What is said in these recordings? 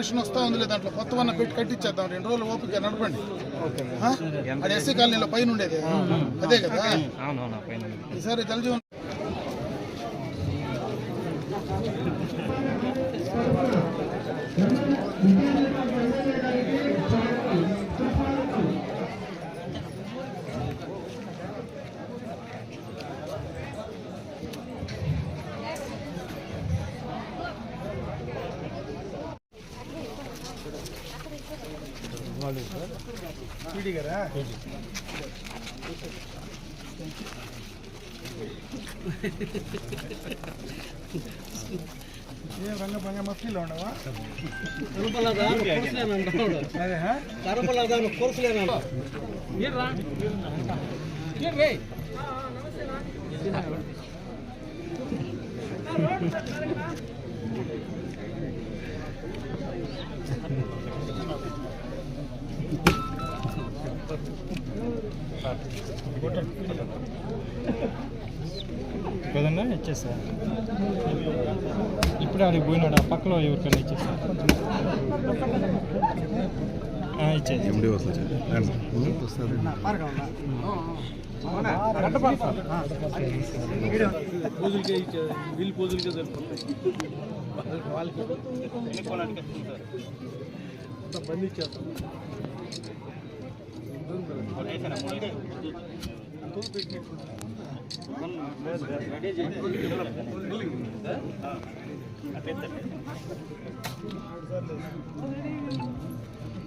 Permission వస్తా ఉంది దాంట్లో కొత్త వన్న పెట్టి కట్టించేద్దాం రెండు రోజులు ఓపిక నడపండి? అది ఎస్సీ కాలనీలో పైన ఉండేది. అదే కదా? ఈసారి జలజీవన్ పీడీ గారా ఏం రంగ భంగ మఫ్టీలో ఉండవా అదే హా? కదన్నా ఇచ్చేస్తా. ఇప్పుడే అడిగి పోయినాడు. ఆ పక్కలో ఎవరికైనా ఇచ్చేసి ఎండి వస్తుంది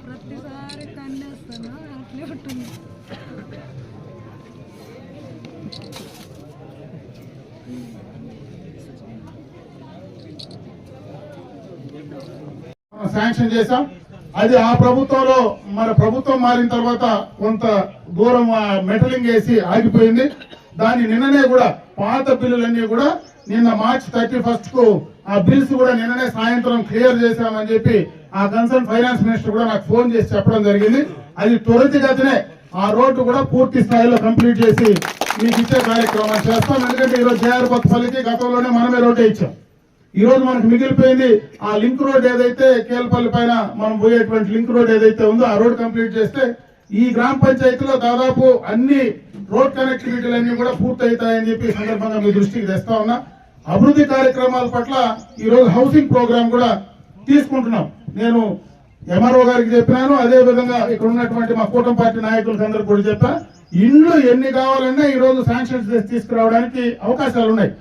ప్రతిసారి కన్నేస్తున్నా అట్లే ఉంటుంది. శాంక్షన్ చేసాం అది ఆ ప్రభుత్వంలో మన ప్రభుత్వం మారిన తర్వాత కొంత దూరం ఆ, మెటలింగ్ వేసి ఆగిపోయింది. దాని నిన్ననే కూడా పాత బిల్లులన్నీ కూడా నిన్న మార్చ్ థర్టీ ఫస్ట్కు ఆ బిల్స్ కూడా నిన్ననే సాయంత్రం క్లియర్ చేశామని చెప్పి ఆ కన్సర్న్ ఫైనాన్స్ మినిస్టర్ కూడా నాకు ఫోన్ చేసి చెప్పడం జరిగింది. అది త్వరితగతినే ఆ రోడ్డు కూడా పూర్తి స్థాయిలో కంప్లీట్ చేసి మీకు ఇచ్చే కార్యక్రమం చేస్తాం. ఎందుకంటే ఈరోజు జేఆర్ కొత్తపల్లికి గతంలోనే మనమే రోడ్డే ఇచ్చాం. ఈ రోజు మనకు మిగిలిపోయింది ఆ లింక్ రోడ్ ఏదైతే కేల్పల్లి పైన మనం పోయేటువంటి లింక్ రోడ్ ఏదైతే ఉందో ఆ రోడ్ కంప్లీట్ చేస్తే ఈ గ్రామ పంచాయతీలో దాదాపు అన్ని రోడ్ కనెక్టివిటీలు అన్ని కూడా పూర్తవుతాయని చెప్పి సందర్భంగా మీ దృష్టికి తెస్తా ఉన్నా. అభివృద్ధి కార్యక్రమాల పట్ల ఈ రోజు హౌసింగ్ ప్రోగ్రామ్ కూడా తీసుకుంటున్నాం. నేను ఎంఆర్ఓ గారికి చెప్పినాను అదే విధంగా ఇక్కడ ఉన్నటువంటి మా కూటమి పార్టీ నాయకులకు అందరికి కూడా చెప్పా. ఇండ్లు ఎన్ని కావాలన్నా ఈ రోజు శాంక్షన్స్ తీసుకురావడానికి అవకాశాలు ఉన్నాయి.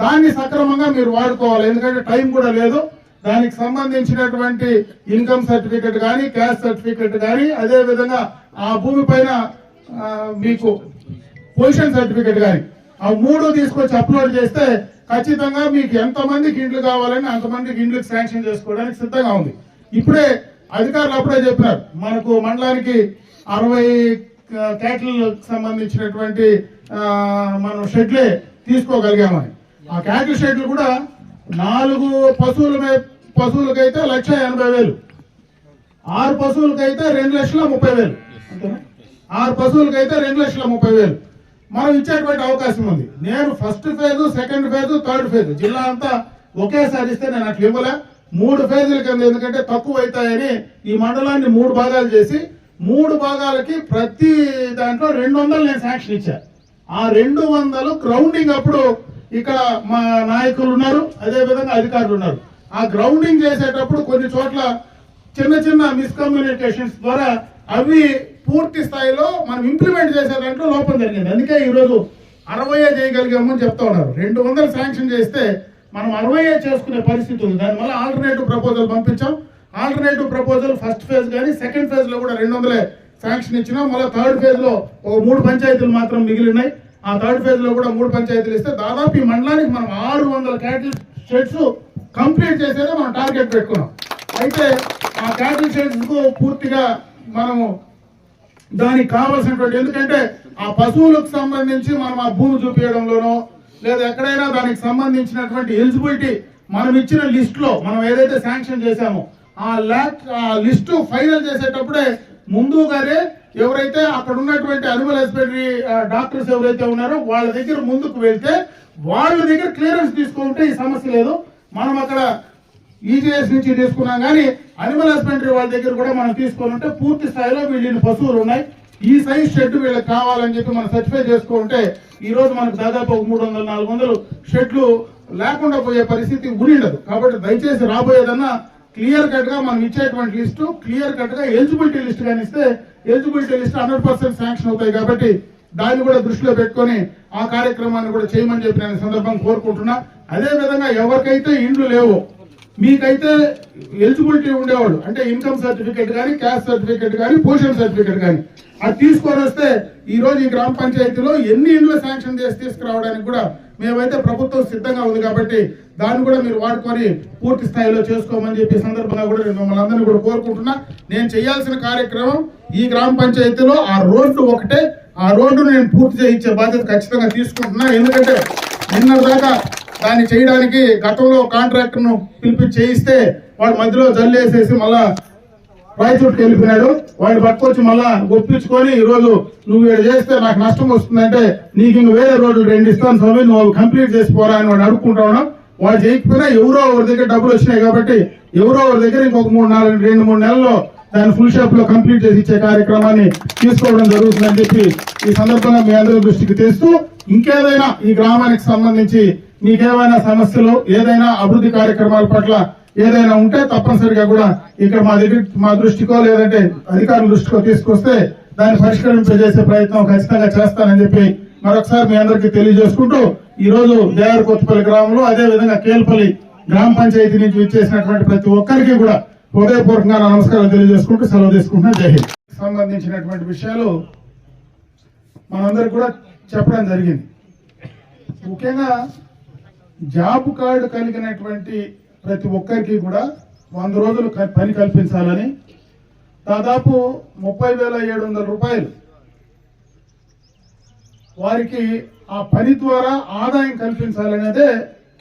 దాన్ని సక్రమంగా మీరు వాడుకోవాలి. ఎందుకంటే టైం కూడా లేదు. దానికి సంబంధించినటువంటి ఇన్కమ్ సర్టిఫికెట్ కానీ క్యాష్ సర్టిఫికెట్ కానీ అదే విధంగా ఆ భూమి పైన మీకు పొజిషన్ సర్టిఫికెట్ కానీ ఆ మూడు తీసుకొచ్చి అప్లోడ్ చేస్తే ఖచ్చితంగా మీకు ఎంతమందికి ఇండ్లు కావాలని అంతమందికి ఇండ్లకు శాంక్షన్ చేసుకోవడానికి సిద్ధంగా ఉంది. ఇప్పుడే అధికారులు అప్పుడే చెప్పినారు. మనకు మండలానికి అరవై క్యాటిల్ సంబంధించినటువంటి మనం షెడ్లే తీసుకోగలిగామని. ఆ క్యాటిల్ షెడ్లు కూడా నాలుగు పశువుల మే- పశువులకైతే లక్ష ఎనభై వేలు. ఆరు పశువులకైతే రెండు లక్షల ముప్పై వేలు. ఆరు పశువులకైతే రెండు లక్షల ముప్పై వేలు. మనం ఇచ్చేటువంటి అవకాశం ఉంది. నేను first phase second phase third phase. జిల్లా అంతా ఒకేసారి ఇస్తే నేను అట్లా ఇవ్వలే. మూడు ఫేజుల కింద ఎందుకంటే తక్కువ అవుతాయని ఈ మండలాన్ని మూడు భాగాలు చేసి మూడు భాగాలకి ప్రతి దాంట్లో రెండు వందలు నేను శాంక్షన్ ఇచ్చా. ఆ రెండు వందలు గ్రౌండింగ్ అప్పుడు ఇక్కడ మా నాయకులు ఉన్నారు అదే విధంగా అధికారులు ఉన్నారు. ఆ గ్రౌండింగ్ చేసేటప్పుడు కొన్ని చోట్ల చిన్న చిన్న మిస్కమ్యూనికేషన్స్ ద్వారా అవి పూర్తి స్థాయిలో మనం ఇంప్లిమెంట్ చేసే దాంట్లో లోపం జరిగింది. అందుకే ఈరోజు అరవయే చేయగలిగామని చెప్తా ఉన్నారు. రెండు వందలు శాంక్షన్ చేస్తే మనం అరవయే చేసుకునే పరిస్థితి ఉంది. దానివల్ల ఆల్టర్నేటివ్ ప్రపోజల్ పంపించాం. ఆల్టర్నేటివ్ ప్రపోజల్ ఫస్ట్ ఫేజ్ కానీ సెకండ్ ఫేజ్లో కూడా రెండు వందలే శాంక్షన్ ఇచ్చినాం. మళ్ళీ థర్డ్ ఫేజ్లో ఒక మూడు పంచాయతీలు మాత్రం మిగిలినాయి. ఆ థర్డ్ ఫేజ్లో కూడా మూడు పంచాయతీలు ఇస్తే దాదాపు ఈ మండలానికి మనం ఆరు వందల క్యాటిల్ షెడ్స్ కంప్లీట్ చేసేదే మనం టార్గెట్ పెట్టుకున్నాం. అయితే ఆ క్యాటిల్ షెడ్స్కు పూర్తిగా మనము దానికి కావాల్సినటువంటి ఎందుకంటే ఆ పశువులకు సంబంధించి మనం ఆ భూమి చూపించడంలోనో లేదా ఎక్కడైనా దానికి సంబంధించినటువంటి ఎలిజిబిలిటీ మనం ఇచ్చిన లిస్ట్లో మనం ఏదైతే శాంక్షన్ చేశామో ఆ ల్యాక్ ఆ లిస్టు ఫైనల్ చేసేటప్పుడే ముందుగానే ఎవరైతే అక్కడ ఉన్నటువంటి అనిమల్ హస్బెండరీ డాక్టర్స్ ఎవరైతే ఉన్నారో వాళ్ళ దగ్గర ముందుకు వెళ్తే వాళ్ళ దగ్గర క్లియరెన్స్ తీసుకుంటే ఈ సమస్య లేదు. మనం అక్కడ ఈజీఎస్ నుంచి తీసుకున్నాం కానీ అనిమల్ హస్బెండరీ వాళ్ళ దగ్గర కూడా మనం తీసుకొని ఉంటే పూర్తి స్థాయిలో వీళ్ళని పశువులు ఉన్నాయి. ఈ సైజ్ షెడ్ వీళ్ళకి కావాలని చెప్పి మనం సర్టిఫై చేసుకుంటే ఈ రోజు మనకు దాదాపు ఒక మూడు వందలు నాలుగు వందలు షెడ్లు లేకుండా పోయే పరిస్థితి ఉండదు కాబట్టి దయచేసి రాబోయేదన్నా క్లియర్ కట్గా మనం ఇచ్చేటువంటి లిస్టు క్లియర్ కట్గా ఎలిజిబిలిటీ లిస్ట్ కానీ ఇస్తే eligibility list hundred percent sanction అవుతాయి కాబట్టి దాన్ని కూడా దృష్టిలో పెట్టుకొని ఆ కార్యక్రమాన్ని కూడా చేయమని చెప్పి నేను ఈ సందర్భంగా కోరుకుంటున్నా. అదే విధంగా ఎవరికైతే ఇండ్లు లేవు మీకైతే ఎలిజిబిలిటీ ఉండేవాళ్ళు అంటే ఇన్కమ్ సర్టిఫికేట్ కానీ క్యాస్ట్ సర్టిఫికేట్ కానీ పొజిషన్ సర్టిఫికేట్ కానీ అది తీసుకొని వస్తే ఈరోజు ఈ గ్రామ పంచాయతీలో ఎన్ని ఇండ్లు శాంక్షన్ చేసి తీసుకురావడానికి కూడా మేమైతే ప్రభుత్వం సిద్ధంగా ఉంది కాబట్టి దాన్ని కూడా మీరు వాడుకొని పూర్తి స్థాయిలో చేసుకోమని చెప్పి సందర్భంగా కూడా నేను మిమ్మల్ని అందరినీ కూడా కోరుకుంటున్నా. నేను చేయాల్సిన కార్యక్రమం ఈ గ్రామ పంచాయతీలో ఆ రోడ్డు ఒకటే. ఆ రోడ్డును నేను పూర్తి చేయించే బాధ్యత ఖచ్చితంగా తీసుకుంటున్నా. ఎందుకంటే నిన్న దాకా దాన్ని చేయడానికి గతంలో కాంట్రాక్టర్ను పిలిపి చేయిస్తే వాడు మధ్యలో జల్లేసేసి మళ్ళా రాయచోటుకి వెళ్ళిపోయినాడు. వాడిని పట్టుకొచ్చి మళ్ళా ఒప్పించుకొని ఈ రోజు నువ్వు ఇక్కడ చేస్తే నాకు నష్టం వస్తుందంటే నీకు ఇంక వేరే రోజులు రెండు ఇస్తాను స్వామి నువ్వు కంప్లీట్ చేసి పోరా అని వాడు అడుక్కుంటా వాళ్ళు చేయకపోయినా ఎవరో ఒకరి దగ్గర డబ్బులు వచ్చినాయి కాబట్టి ఎవరో ఒకరి దగ్గర ఇంకొక మూడు నాలుగు రెండు మూడు నెలల్లో దాన్ని ఫుల్ షాప్లో కంప్లీట్ చేసి ఇచ్చే కార్యక్రమాన్ని తీసుకోవడం జరుగుతుందని చెప్పి ఈ సందర్భంగా మీ అందరి దృష్టికి తెస్తూ ఇంకేదైనా ఈ గ్రామానికి సంబంధించి మీకేమైనా సమస్యలు ఏదైనా అభివృద్ధి కార్యక్రమాల పట్ల ఏదైనా ఉంటే తప్పనిసరిగా కూడా ఇక్కడ మా దగ్గర మా దృష్టికో లేదంటే అధికారుల దృష్టికో తీసుకొస్తే దాన్ని పరిష్కరింపజేసే ప్రయత్నం ఖచ్చితంగా చేస్తానని చెప్పి మరొకసారి మీ అందరికీ తెలియజేసుకుంటూ ఈరోజు దేవర కొత్తపల్లి గ్రామంలో అదే విధంగా కేల్పల్లి గ్రామ పంచాయతీ నుంచి ఇచ్చేసినటువంటి ప్రతి ఒక్కరికి కూడా హృదయపూర్వకంగా నమస్కారాలు తెలియజేసుకుంటూ సెలవు తీసుకుంటున్నా. జై హింద్. సంబంధించినటువంటి విషయాలు మనందరికి కూడా చెప్పడం జరిగింది. ముఖ్యంగా జాబ్ కార్డు కలిగినటువంటి ప్రతి ఒక్కరికి కూడా వంద రోజులు పని కల్పించాలని దాదాపు ముప్పై వేల ఏడు వందల రూపాయలు వారికి ఆ పని ద్వారా ఆదాయం కల్పించాలనేదే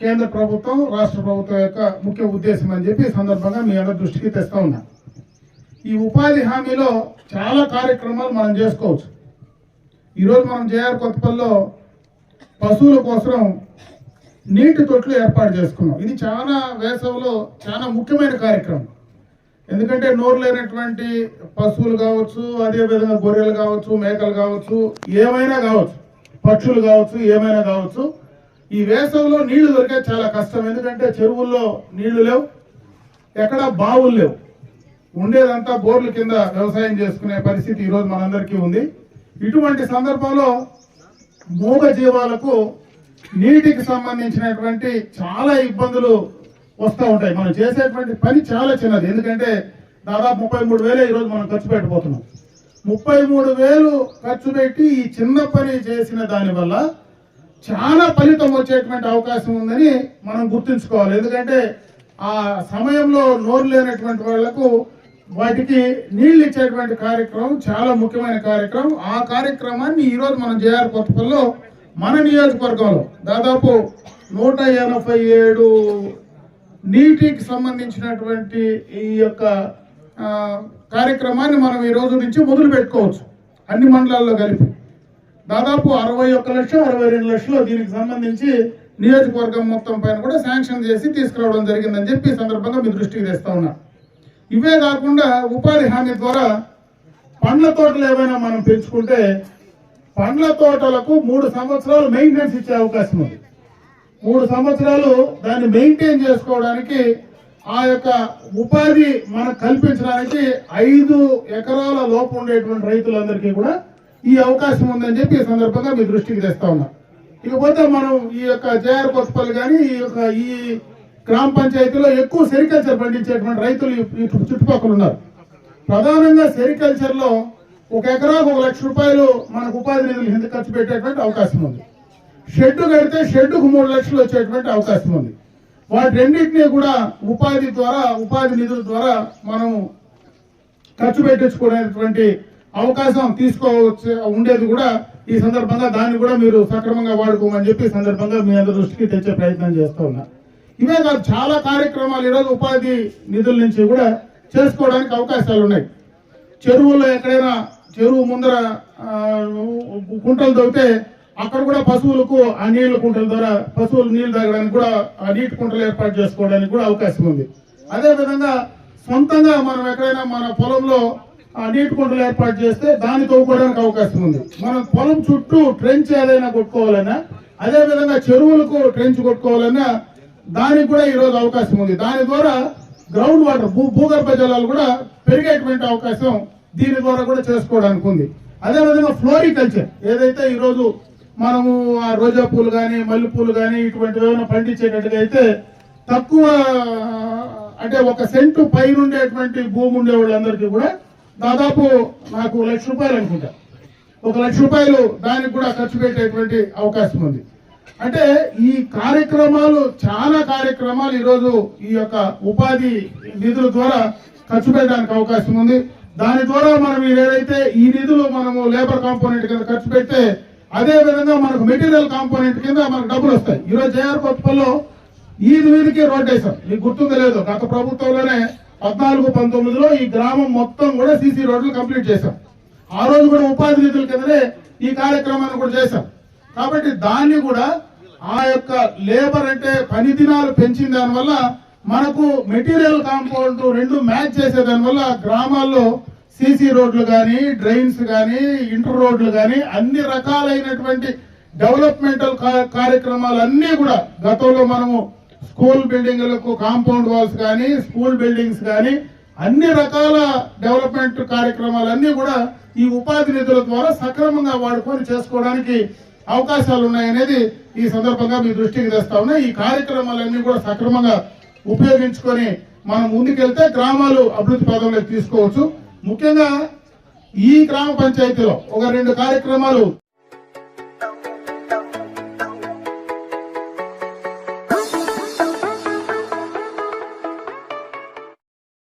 కేంద్ర ప్రభుత్వం రాష్ట్ర ప్రభుత్వం యొక్క ముఖ్య ఉద్దేశం అని చెప్పి సందర్భంగా మీ అందరి దృష్టికి తెస్తా ఉన్నా. ఈ ఉపాధి హామీలో చాలా కార్యక్రమాలు మనం చేసుకోవచ్చు. ఈరోజు మనం జేఆర్ కొత్తపల్లిలో పశువుల కోసం నీటి తొట్లు ఏర్పాటు చేసుకున్నాం. ఇది చాలా వేసవిలో చాలా ముఖ్యమైన కార్యక్రమం. ఎందుకంటే నోరు లేనటువంటి పశువులు కావచ్చు అదే విధంగా గొర్రెలు కావచ్చు మేకలు కావచ్చు ఏమైనా కావచ్చు. పక్షులు కావచ్చు ఏమైనా కావచ్చు ఈ వేసవిలో నీళ్ళు దొరికే చాలా కష్టం. ఎందుకంటే చెరువుల్లో నీళ్ళు లేవు ఎక్కడ బావులు లేవు. ఉండేదంతా బోర్ల కింద వ్యవసాయం చేసుకునే పరిస్థితి ఈరోజు మనందరికీ ఉంది. ఇటువంటి సందర్భంలో మూగ జీవాలకు నీటికి సంబంధించినటువంటి చాలా ఇబ్బందులు వస్తూ ఉంటాయి. మనం చేసేటువంటి పని చాలా చిన్నది. ఎందుకంటే దాదాపు ముప్పై మూడు వేలే ఈరోజు మనం ఖర్చు పెట్టబోతున్నాం. ముప్పై మూడు వేలు ఖర్చు పెట్టి ఈ చిన్న పని చేసిన దానివల్ల చాలా ఫలితం వచ్చేటువంటి అవకాశం ఉందని మనం గుర్తుంచుకోవాలి. ఎందుకంటే ఆ సమయంలో నోరు లేనటువంటి వాళ్ళకు వాటికి నీళ్ళు ఇచ్చేటువంటి కార్యక్రమం చాలా ముఖ్యమైన కార్యక్రమం. ఆ కార్యక్రమాన్ని ఈరోజు మనం జేఆర్ కొత్తపల్లిలో మన నియోజకవర్గంలో దాదాపు నూట ఎనభై ఏడు నీటికి సంబంధించినటువంటి ఈ యొక్క కార్యక్రమాన్ని మనం ఈ రోజు నుంచి మొదలు పెట్టుకోవచ్చు. అన్ని మండలాల్లో కలిపి. దాదాపు అరవై ఒక్క లక్షలు అరవై రెండు లక్షలు దీనికి సంబంధించి నియోజకవర్గం మొత్తం పైన కూడా శాంక్షన్ చేసి తీసుకురావడం జరిగిందని చెప్పి ఈ సందర్భంగా మీ దృష్టికి తెస్తా ఉన్నా. ఇవే కాకుండా ఉపాధి హామీ ద్వారా పండ్ల తోటలు ఏమైనా మనం పెంచుకుంటే పండ్ల తోటలకు మూడు సంవత్సరాలు మెయింటెనెన్స్ ఇచ్చే అవకాశం ఉంది. మూడు సంవత్సరాలు దాన్ని మెయింటైన్ చేసుకోవడానికి ఆ యొక్క ఉపాధి మనకు కల్పించడానికి ఐదు ఎకరాల లోపు ఉండేటువంటి రైతులందరికీ కూడా ఈ అవకాశం ఉందని చెప్పి ఈ సందర్భంగా మీ దృష్టికి తెస్తా ఉన్నా. ఇకపోతే మనం ఈ యొక్క జేఆర్ కొత్తపల్లి కానీ ఈ యొక్క ఈ గ్రామ పంచాయతీలో ఎక్కువ సెరికల్చర్ పండించేటువంటి రైతులు ఇప్పుడు చుట్టుపక్కల ఉన్నారు. ప్రధానంగా సెరికల్చర్లో ఒక ఎకరాకు ఒక లక్ష రూపాయలు మనకు ఉపాధి నిధులు కింద ఖర్చు పెట్టేటువంటి అవకాశం ఉంది. షెడ్ కడితే షెడ్డుకు మూడు లక్షలు వచ్చేటువంటి అవకాశం ఉంది. వాటి కూడా ఉపాధి ద్వారా ఉపాధి నిధుల ద్వారా మనం ఖర్చు పెట్టించుకునేటువంటి అవకాశం తీసుకోవచ్చు ఉండేది కూడా ఈ సందర్భంగా దాన్ని కూడా మీరు సక్రమంగా వాడుకోమని చెప్పి సందర్భంగా మీ అందరి దృష్టికి తెచ్చే ప్రయత్నం చేస్తూ ఉన్నా. ఇవే కాదు చాలా కార్యక్రమాలు ఈరోజు ఉపాధి నిధుల నుంచి కూడా చేసుకోవడానికి అవకాశాలు ఉన్నాయి. చెరువుల్లో ఎక్కడైనా చెరువు ముందర గుంటలు కుంటలు తవ్వితే అక్కడ కూడా పశువులకు ఆ నీళ్ళ కుంటల ద్వారా పశువులు నీళ్ళు తాగడానికి కూడా ఆ నీటి కుంటలు ఏర్పాటు చేసుకోవడానికి కూడా అవకాశం ఉంది. అదే విధంగా సొంతంగా మనం ఎక్కడైనా మన పొలంలో ఆ, నీటి కుంటలు ఏర్పాటు చేస్తే దాన్ని తవ్వుకోవడానికి అవకాశం ఉంది. మనం పొలం చుట్టూ ట్రెంచ్ ఏదైనా కొట్టుకోవాలన్నా అదే విధంగా చెరువులకు ట్రెంచ్ కొట్టుకోవాలన్నా దానికి కూడా ఈ రోజు అవకాశం ఉంది. దాని ద్వారా గ్రౌండ్ వాటర్ భూ భూగర్భ జలాలు కూడా పెరిగేటువంటి అవకాశం దీని ద్వారా కూడా చేసుకోవడానికి ఉంది. అదే విధంగా ఫ్లోరికల్చర్ ఏదైతే ఈరోజు మనము ఆ రోజా పూలు కానీ మల్లె పూలు కానీ ఇటువంటివి ఏమైనా పండించేటట్టుగా అయితే తక్కువ అంటే ఒక సెంటు పైన ఉండేటువంటి భూమి ఉండే వాళ్ళందరికీ కూడా దాదాపు నాకు లక్ష రూపాయలు అనుకుంటా. ఒక లక్ష రూపాయలు దానికి కూడా ఖర్చు పెట్టేటువంటి అవకాశం ఉంది. అంటే ఈ కార్యక్రమాలు చాలా కార్యక్రమాలు ఈరోజు ఈ యొక్క ఉపాధి నిధుల ద్వారా ఖర్చు పెట్టడానికి అవకాశం ఉంది. దాని ద్వారా మనం ఏదైతే ఈ నిధులు మనము లేబర్ కాంపోనెంట్ కింద ఖర్చు పెడితే అదే విధంగా మనకు మెటీరియల్ కాంపోనెంట్ కింద మనకు డబ్బులు వస్తాయి. ఈరోజు జేఆర్ కొత్తపల్లిలో ఈది వీధికి రోడ్ వేసాం మీకు గుర్తుంది లేదు గత ప్రభుత్వంలోనే పద్నాలుగు పంతొమ్మిదిలో ఈ గ్రామం మొత్తం కూడా సీసీ రోడ్లు కంప్లీట్ చేశాం ఆ రోజు కూడా ఉపాధి నిధుల కిందనే ఈ కార్యక్రమాన్ని కూడా చేశాం కాబట్టి దాన్ని కూడా ఆ యొక్క లేబర్ అంటే పని దినాలు పెంచిన దానివల్ల మనకు మెటీరియల్ కాంపౌండ్ రెండు మ్యాచ్ చేసే దానివల్ల గ్రామాల్లో సీసీ రోడ్లు కానీ డ్రైన్స్ కానీ ఇంటర్ రోడ్లు కానీ అన్ని రకాలైనటువంటి డెవలప్మెంటల్ కార్యక్రమాలు అన్నీ కూడా గతంలో మనము స్కూల్ బిల్డింగ్లకు కాంపౌండ్ వాల్స్ కానీ స్కూల్ బిల్డింగ్స్ కానీ అన్ని రకాల డెవలప్మెంట్ కార్యక్రమాలన్నీ కూడా ఈ ఉపాధి నిధుల ద్వారా సక్రమంగా వాడుకొని చేసుకోవడానికి అవకాశాలు ఉన్నాయనేది ఈ సందర్భంగా మీ దృష్టికి తెస్తా ఉన్నాయి ఈ కార్యక్రమాలన్నీ కూడా సక్రమంగా ఉపయోగించుకొని మనం ముందుకెళ్తే గ్రామాలు అభివృద్ధి పదంలోకి తీసుకోవచ్చు. ముఖ్యంగా ఈ గ్రామ పంచాయతీలో ఒక రెండు కార్యక్రమాలు